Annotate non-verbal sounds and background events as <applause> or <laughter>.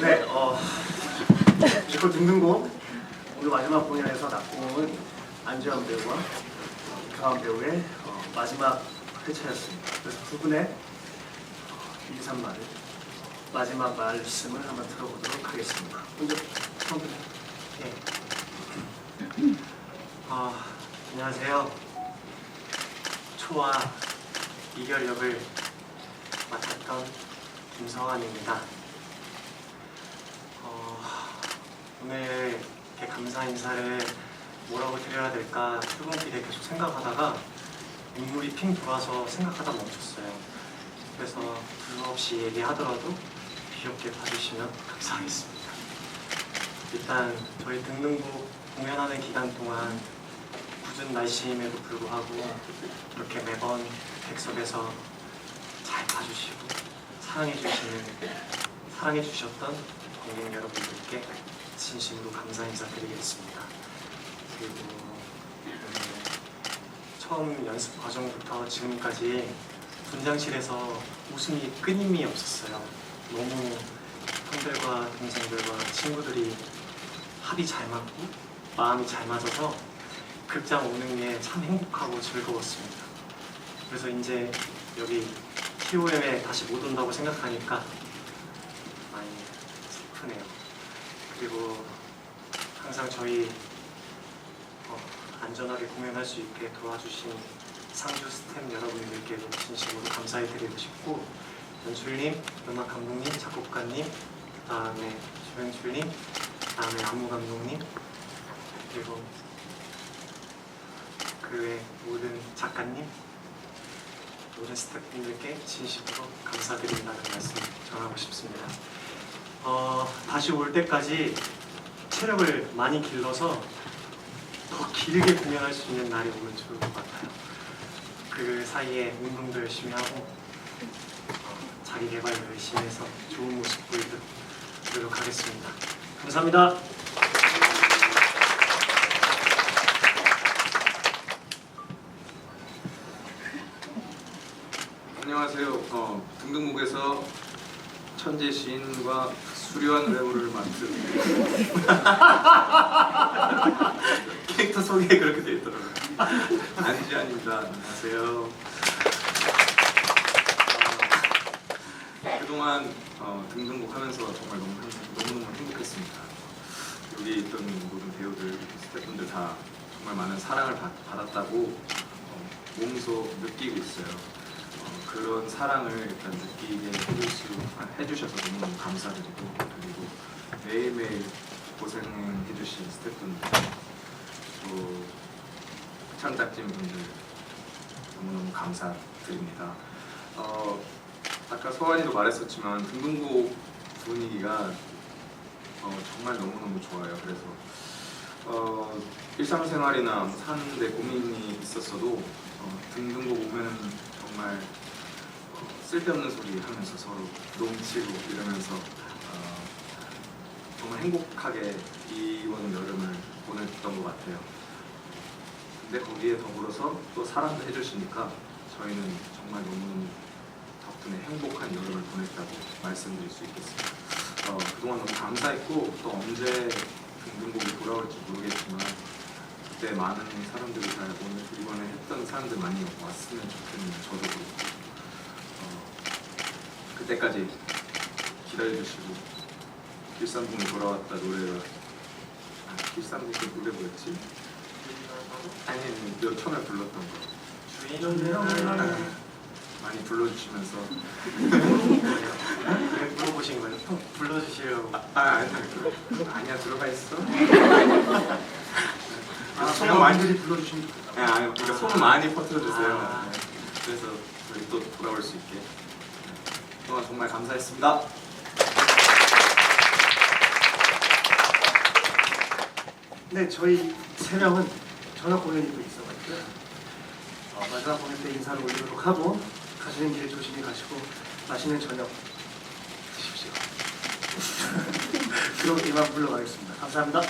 네, 어, 지코 등등곡 오늘 마지막 공연에서 낙공은 안지환 배우와 강한 배우의 어, 마지막 회차였습니다. 그래서 두 분의 어, 인사말을 마지막 말씀을 한번 들어보도록 하겠습니다. 먼저 처음부터 예. 아, 안녕하세요. 초와 이결 역을 맡았던 김성환입니다. 어, 오늘 이렇게 감사 인사를 뭐라고 드려야 될까 출근길에 계속 생각하다가 눈물이 핑 돌아서 생각하다 멈췄어요. 그래서 불 없이 얘기하더라도 귀엽게 봐주시면 감사하겠습니다. 일단 저희 등등곡 공연하는 기간 동안 굳은 날씨임에도 불구하고 이렇게 매번 객석에서 잘 봐주시고 사랑해주시는 사랑해주셨던 관객 여러분들께 진심으로 감사 인사드리겠습니다. 그리고 음, 처음 연습 과정부터 지금까지 분장실에서 웃음이 끊임이 없었어요. 너무 형들과 동생들과 친구들이 합이 잘 맞고 마음이 잘 맞아서 극장 오는 게 참 행복하고 즐거웠습니다. 그래서 이제 여기 TOM에 다시 못 온다고 생각하니까 많이 슬프네요. 그리고 항상 저희 어, 안전하게 공연할 수 있게 도와주신 상주 스태프 여러분들께도 진심으로 감사해드리고 싶고 연출님, 음악 감독님, 작곡가님, 그다음에 조연출님, 그다음에 안무 감독님 그리고 그 외 모든 작가님, 모든 스태프분들께 진심으로 감사드린다는 말씀 전하고 싶습니다. 어, 다시 올 때까지 체력을 많이 길러서 더 길게 공연할 수 있는 날이 오면 좋을 것 같아요. 그 사이에 운동도 열심히 하고 어, 자기 개발도 열심히 해서 좋은 모습 보이도록 노력하겠습니다. 감사합니다. 안녕하세요. 어, 등등목에서 천재 시인과 수려한 외모를 맡은 <laughs> 캐릭터 소개에 그렇게 돼 있더라고요. 안지환입니다. 안녕하세요. 어, 그동안 어, 등등목 하면서 정말 너무 너무너무 행복했습니다. 여기 있던 모든 배우들, 스태프분들 다 정말 많은 사랑을 받, 받았다고 어, 몸소 느끼고 있어요. 어, 그런 사랑을 일단 느끼게 아, 해주셔서 너무너무 감사드리고 그리고 매일매일 고생해주신 스태프분들 또 창작진 분들 너무너무 감사드립니다. 어, 아까 서환이도 말했었지만 등등곡 분위기가 어, 정말 너무너무 좋아요. 그래서 어, 일상생활이나 뭐 사는데 고민이 있었어도 어, 어, 쓸데없는 소리 하면서 서로 농치고 이러면서 어, 정말 행복하게 이번 여름을 보냈던 것 같아요. 근데 거기에 더불어서 또 사랑도 해주시니까 저희는 정말 너무너무 덕분에 행복한 여름을 보냈다고 말씀드릴 수 있겠습니다. 어, 그동안 너무 감사했고 또 언제 등등곡이 돌아올지 모르겠지만 그때 많은 사람들이 잘 오늘 이번에 했던 사람들 많이 왔으면 좋겠네요. 저도 그렇고 어, 그때까지 기다려주시고 길산봉이 돌아왔다 노래가 아, 길산봉 그 노래 뭐였지? 아니 아니 너 처음에 불렀던 거 아, 많이 불러주시면서 왜 물어보신 거예요? 또 불러주시려고. 아 아니 아니야 들어가 있어 아, 소문 소문 많이 불러주시면 좋겠다. 아, 아니, 그러니까 소문 많이 퍼뜨려주세요 아. 네. 그래서 저희 또 돌아올 수 있게 네. 정말 감사했습니다 네, 저희 세 명은 저녁 공연이 또 있어가지고요. 어, 마지막 공연 때 인사를 올리도록 하고 가시는 길에 조심히 가시고 맛있는 저녁 드십시오. <laughs> 그럼 이만 물러가겠습니다. 감사합니다.